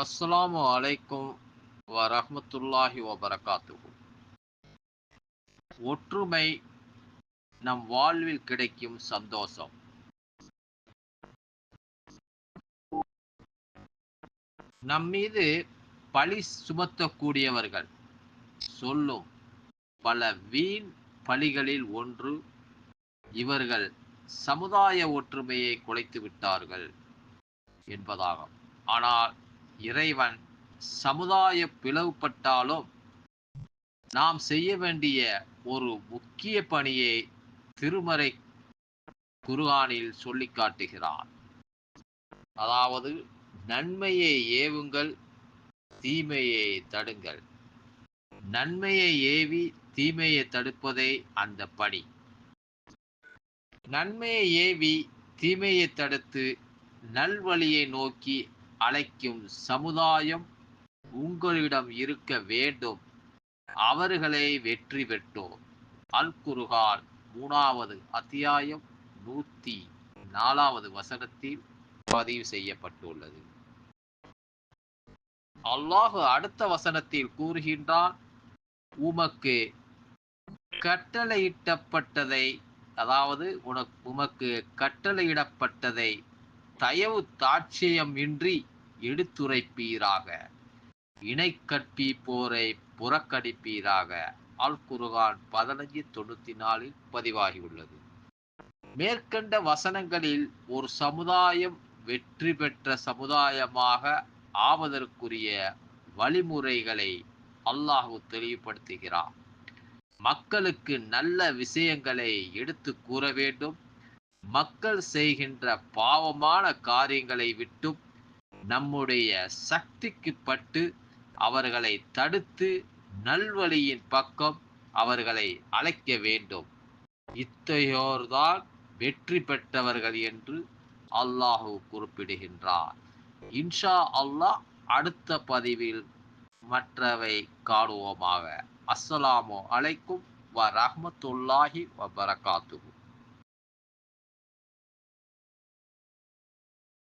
அஸ்ஸலாமு அலைக்கும் வரமத்துல்லாஹி வபரகாத்து ஒற்றுமை நம் வாழ்வில் கிடைக்கும் சந்தோஷம். நம் மீது பழி சுமத்தக்கூடியவர்கள் சொல்லும் பல வீண் பழிகளில் ஒன்று இவர்கள் சமுதாய ஒற்றுமையை குலைத்து விட்டார்கள் என்பதாகும். ஆனால் இறைவன் சமுதாய பிளவுபட்டாலும் நாம் செய்ய வேண்டிய ஒரு முக்கிய பணியை திருமறை குருகானில் சொல்லி காட்டுகிறான் அதாவது நன்மையை ஏவுங்கள் தீமையை தடுங்கள். நன்மையை ஏவி தீமையை தடுப்பதே அந்த பணி. நன்மையை ஏவி தீமையை தடுத்து நல்வழியை நோக்கி அழைக்கும் சமுதாயம் உங்களிடம் இருக்க வேண்டும். அவர்களை வெற்றி பெற்றோம். அல் குருகான் மூணாவது அத்தியாயம் நூத்தி நாலாவது வசனத்தில் பதிவு செய்யப்பட்டுள்ளது. அல்லாஹு அடுத்த வசனத்தில் கூறுகின்றான் உமக்கு கட்டளையிட்டப்பட்டதை அதாவது உனக்கு உமக்கு கட்டளையிடப்பட்டதை தயவு தாட்சியம் இன்றி எடுத்துரைப்பீராக இணை கற்பிப்போரை புறக்கணிப்பீராக. அல் குருகான் பதினஞ்சு தொண்ணூத்தி நாலில் பதிவாகியுள்ளது. மேற்கண்ட வசனங்களில் ஒரு சமுதாயம் வெற்றி பெற்ற சமுதாயமாக ஆவதற்குரிய வழிமுறைகளை அல்லாஹு தெளிவுபடுத்துகிறார் மக்களுக்கு நல்ல விஷயங்களை எடுத்து கூற வேண்டும். மக்கள் செய்கின்ற பாவமான காரியங்களை விட்டும் நம்முடைய சக்திக்கு பட்டு அவர்களை தடுத்து நல்வழியின் பக்கம் அவர்களை அழைக்க வேண்டும். இத்தகையோர்தான் வெற்றி பெற்றவர்கள் என்று அல்லாஹு குறிப்பிடுகின்றார். இன்ஷா அல்லாஹ் அடுத்த பதிவில் மற்றவை காணுவோமாக. அஸ்ஸலாமு அலைக்கும் வ ரஹமத்துல்லாஹி வ பரகாத்துஹு